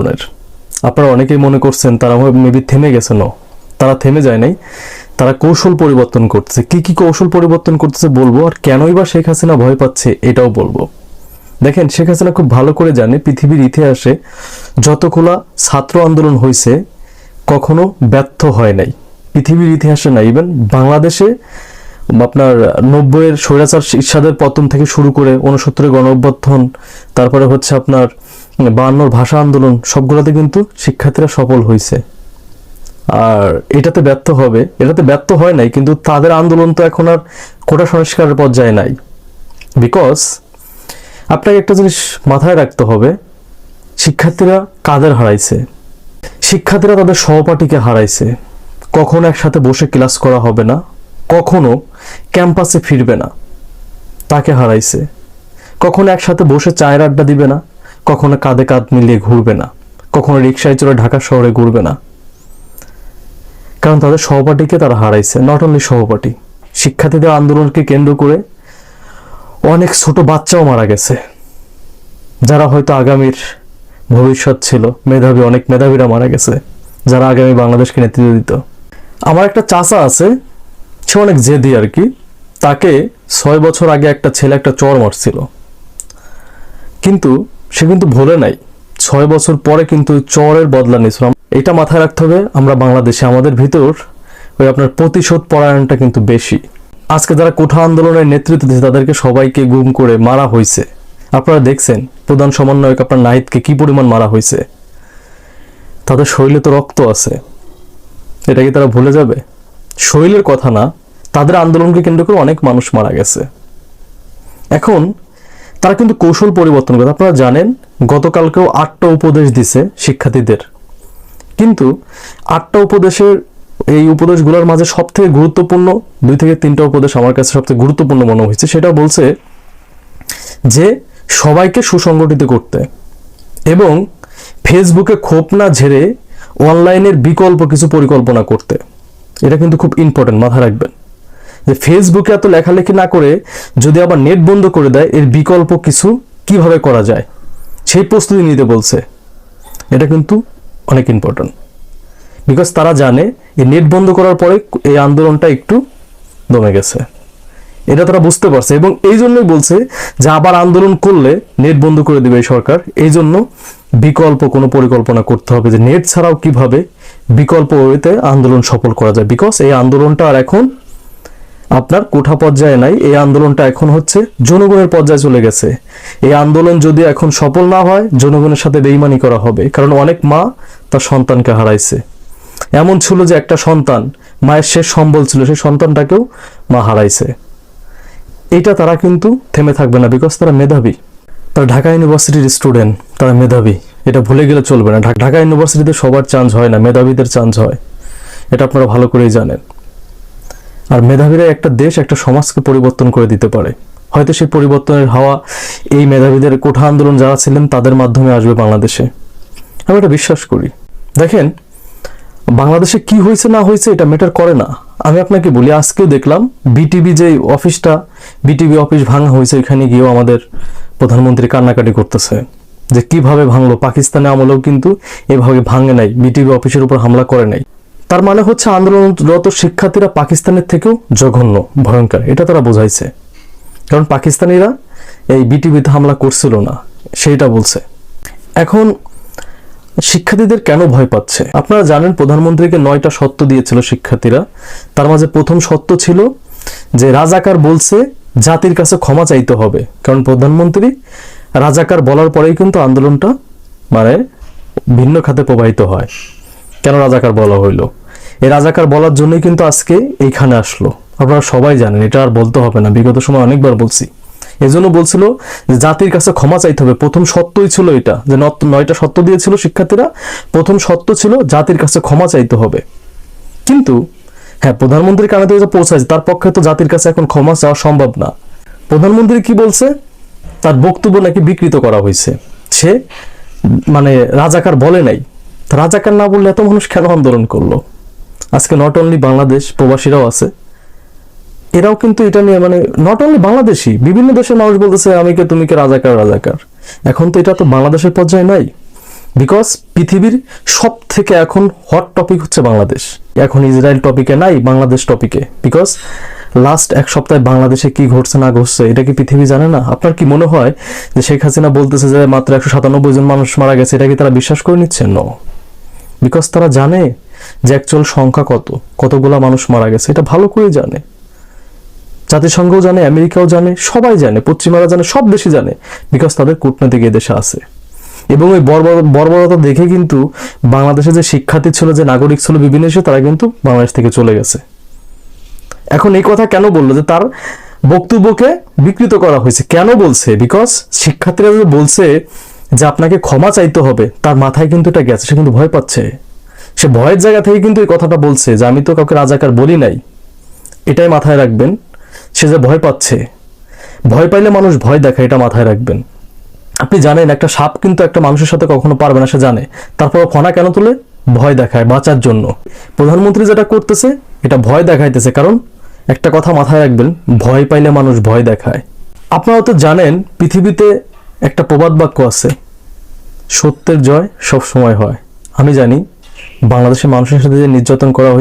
আন্দোলনের আপনারা অনেকেই মনে করছেন তারা মেবি থেমে গেছে। ন তারা থেমে যায় নাই। তারা কৌশল পরিবর্তন করতেছে। কি কি কৌশল পরিবর্তন করতেছে বলব? আর কেনই বা শেখ হাসিনা ভয় পাচ্ছে এটাও বলব। দেখেন, শেখ হাসিনা খুব ভালো করে জানে পৃথিবীর ইতিহাসে যতগুলা ছাত্র আন্দোলন হয়েছে কখনো ব্যর্থ হয় নাই। পৃথিবীর ইতিহাসে না ইভেন বাংলাদেশে আপনার নব্বইয়ের স্বৈরাচার ইরশাদের পতন থেকে শুরু করে উনসত্তরের গণ অভ্যর্থন তারপরে হচ্ছে আপনার বায়ান্নর ভাষা আন্দোলন সবগুলোতে কিন্তু শিক্ষার্থীরা সফল হয়েছে আর এটাতে ব্যর্থ হবে, এটাতে ব্যর্থ হয় নাই, কিন্তু তাদের আন্দোলন তো এখন আর কোটা সংস্কারের পর্যায়ে নাই। বিকজ আপনাকে একটা জিনিস মাথায় রাখতে হবে, শিক্ষার্থীরা কাদের হারাইছে? শিক্ষার্থীরা তাদের সহপাঠীকে হারাইছে। কখনো একসাথে বসে ক্লাস করা হবে না, কখনো ক্যাম্পাসে ফিরবে না, তাকে হারাইছে। কখনো একসাথে বসে চায়ের আড্ডা দিবে না কখনো কাঁধে কাঁধ মিলিয়ে ঘুরবে না, কখনো রিক্সায় চড়ে ঢাকা শহরে ঘুরবে না। কারণ তাদের সহপাঠীকে তারা হারাইছে নট অনলি সহপাঠী, শিক্ষার্থীদের আন্দোলনকে কেন্দ্র করে অনেক ছোট বাচ্চাও মারা গেছে। যারা হয়তো আগামীর ভবিষ্যৎ ছিল, মেধাবী, অনেক মেধাবীরা মারা গেছে, যারা আগামী বাংলাদেশকে নেতৃত্ব দিত। আমার একটা চাচা আছে, সে অনেক জেদি আর কি, তাকে ছয় বছর আগে একটা ছেলে, একটা চর মারছিল। কিন্তু সে কিন্তু ভোলে নাই। ছয় বছর পরে কিন্তু চরের বদলা নিয়েছিল। এটা মাথায় রাখতে হবে, আমরা বাংলাদেশে আমাদের ভিতর ওই আপনার প্রতিশোধ পরায়ণটা কিন্তু বেশি। আজকে যারা কোঠা আন্দোলনের নেতৃত্ব দিচ্ছে তাদেরকে সবাইকে গুম করে মারা হয়েছে। আপনারা দেখছেন, প্রধান সমন্বয়ক আপনার নাহিদকে কি পরিমাণ মারা হয়েছে? তাদের শরীরে তো রক্ত আছে। এটা কি তারা ভুলে যাবে? শরীরের কথা না, তাদের আন্দোলনকে কেন্দ্র করে অনেক মানুষ মারা গেছে। এখন তারা কিন্তু কৌশল পরিবর্তন করে। আপনারা জানেন, গতকালকেও আটটা উপদেশ দিছে শিক্ষার্থীদের। কিন্তু আটটা উপদেশের এই উপদেশগুলোর মাঝে সবথেকে গুরুত্বপূর্ণ, দুই থেকে তিনটা উপদেশ আমার কাছে সবথেকে গুরুত্বপূর্ণ মনে হয়েছে, সেটা বলছে যে সবাইকে সুসংগঠিত করতে এবং ফেসবুকে ক্ষোভ না ঝেড়ে অনলাইনের বিকল্প কিছু পরিকল্পনা করতে। এটা কিন্তু খুব ইম্পর্টেন্ট মাথায় রাখবেন। যে ফেসবুকে এত লেখালেখি না করে যদি আবার নেট বন্ধ করে দেয়, এর বিকল্প কিছু কীভাবে করা যায়? সেই প্রস্তুতি নিতে বলছে। এটা কিন্তু অনেক ইম্পর্টেন্ট বিকজ তারা জানে, এই নেট বন্ধ করার পরে এই আন্দোলনটা একটু দমে গেছে। এটা তারা বুঝতে পারছে এবং এই জন্যই বলছে যে আবার আন্দোলন করলে নেট বন্ধ করে দেবে সরকার। এই জন্য বিকল্প কোনো পরিকল্পনা করতে হবে যে নেট ছাড়াও কীভাবে বিকল্প ওয়েতে আন্দোলন সফল করা যায়। বিকজ এই আন্দোলনটা আর এখন আপনার কোঠা পর্যায়ে নাই, এই আন্দোলনটা এখন হচ্ছে জনগণের পর্যায়ে চলে গেছে। এই আন্দোলন যদি এখন সফল না হয়, জনগণের সাথে বেইমানি করা হবে, কারণ অনেক মা তার সন্তানকে হারাইছে। এমন ছিল যে একটা সন্তান, মায়ের শেষ সম্বল ছিল, সেই সন্তানটাকেও মা হারাইছে। এটা তারা কিন্তু থেমে থাকবে না বিকজ তারা মেধাবী। তারা ঢাকা ইউনিভার্সিটির স্টুডেন্ট তারা মেধাবী। এটা ভুলে গেলে চলবে না। ঢাকা ইউনিভার্সিটিতে সবার চান্স হয় না, মেধাবীদের চান্স হয়। এটা আপনারা ভালো করেই জানেন। আর মেধাবীরা একটা দেশ, একটা সমাজকে পরিবর্তন করে দিতে পারে। হয়তো সেই পরিবর্তনের হাওয়া এই মেধাবীদের কোঠা আন্দোলন যারা ছিলেন, তাদের মাধ্যমে আসবে বাংলাদেশে। আমি এটা বিশ্বাস করি। দেখেন, বাংলাদেশে কি হয়েছে, না হয়েছে, এটা ম্যাটার করে না। আমি আপনাকে বলি, আজকেও দেখলাম বিটিভি যে অফিসটা বিটিভি অফিস ভাঙা হয়েছে, এখানে গিয়েও আমাদের প্রধানমন্ত্রী কান্নাকাটি করতেছে। যে কীভাবে ভাঙলো, পাকিস্তানে আমলেও কিন্তু এভাবে ভাঙে নাই বিটিভি অফিসের উপর হামলা করে নাই। তার মানে হচ্ছে আন্দোলনরত শিক্ষার্থীরা পাকিস্তানের থেকেও জঘন্য, ভয়ঙ্কর। এটা তারা বোঝাইছে। কারণ পাকিস্তানিরা এই বিটিভিতে হামলা করছিল না, সেইটা বলছে। এখন শিক্ষার্থীদের কেন ভয় পাচ্ছে? আপনারা জানেন, প্রধানমন্ত্রীকে নয়টা সত্য দিয়েছিল শিক্ষার্থীরা। তার মাঝে প্রথম সত্য ছিল যে রাজাকার বলছে, জাতির কাছে ক্ষমা চাইতে হবে। কারণ প্রধানমন্ত্রী রাজাকার বলার পরেই কিন্তু আন্দোলনটা মানে ভিন্ন খাতে প্রবাহিত হয়। কেন রাজাকার বলা হইল? এই রাজাকার বলার জন্যই কিন্তু আজকে এইখানে আসলো। আপনারা সবাই জানেন, এটা আর বলতে হবে না। বিগত সময় অনেকবার বলছি। এজন্য বলছিল যে জাতির কাছে ক্ষমা চাইতে হবে। প্রথম সত্যই ছিল এটা, যে নয়টা সত্য দিয়েছিল শিক্ষার্থীরা। প্রথম সত্য ছিল জাতির কাছে ক্ষমা চাইতে হবে। কিন্তু হ্যাঁ প্রধানমন্ত্রীর কানে তো এটা পৌঁছাচ্ছে তার পক্ষে তো জাতির কাছে এখন ক্ষমা চাওয়া সম্ভব না। প্রধানমন্ত্রী কি বলছে? তার বক্তব্য নাকি বিকৃত করা হয়েছে। সে মানে রাজাকার বলে নাই। রাজাকার না বললে এত মানুষ কেন আন্দোলন করল? আজকে নট অনলি বাংলাদেশ প্রবাসীরাও আছে, এরাও কিন্তু এটা নিয়ে মানে নট অনলি বাংলাদেশি বিভিন্ন দেশের মানুষ বলতেছে, আমি কে, তুমি কে, রাজাকার রাজাকার। এখন তো এটা তো বাংলাদেশের পর্যায়ে নাই। বিকজ পৃথিবীর সব থেকে এখন হট টপিক হচ্ছে বাংলাদেশ। এখন ইসরায়েল টপিকে নাই, বাংলাদেশ টপিকে বিকজ লাস্ট এক সপ্তাহে বাংলাদেশে কি ঘটছে, না ঘটছে, এটা কি পৃথিবী জানে না? আপনার কি মনে হয় যে শেখ হাসিনা বলতেছে যে মাত্র একশো সাতানব্বই জন মানুষ মারা গেছে, এটা কি তারা বিশ্বাস করে নিচ্ছে ন বিকজ তারা জানে যে অ্যাকচুয়াল সংখ্যা কত? কতগুলা মানুষ মারা গেছে? এটা ভালো করে জানে। জাতিসংঘও জানে, আমেরিকাও জানে, সবাই জানে, পশ্চিমারা জানে, সব দেশই জানে বিকজ তাদের কূটনৈতিক এ দেশে আছে। এবং ওই বর্বরতা দেখে কিন্তু বাংলাদেশে যে শিক্ষার্থী ছিল, যে নাগরিক ছিল, বিভিন্ন দেশে, তারা কিন্তু বাংলাদেশ থেকে চলে গেছে। এখন এই কথা কেন বলল? যে তার বক্তব্যকে বিকৃত করা হয়েছে। কেন বলছে? বিকজ শিক্ষার্থীরা যে বলছে যে আপনাকে ক্ষমা চাইতে হবে, তার মাথায় কিন্তু এটা গেছে, সে কিন্তু ভয় পাচ্ছে। সে ভয়ের জায়গা থেকে কিন্তু এই কথাটা বলছে যে, আমি তো কাউকে রাজাকার বলি নাই। এটাই মাথায় রাখবেন, সে যে ভয় পাচ্ছে। ভয় পাইলে মানুষ ভয় দেখায়, এটা মাথায় রাখবেন। আপনি জানেন, একটা সাপ কিন্তু একটা মানুষের সাথে কখনো পারবে না, সে জানে। তারপর ফনা কেন তুলে? ভয় দেখায়, বাঁচার জন্য। প্রধানমন্ত্রী যেটা করতেছে, এটা ভয় দেখাইতেছে। কারণ একটা কথা মাথায় রাখবেন, ভয় পাইলে মানুষ ভয় দেখায়। আপনারা তো জানেন, পৃথিবীতে একটা প্রবাদ বাক্য আছে, সত্যের জয় সব সময় হয়। আমি জানি বাংলাদেশের মানুষের সাথে যে নির্যাতন করা হয়েছে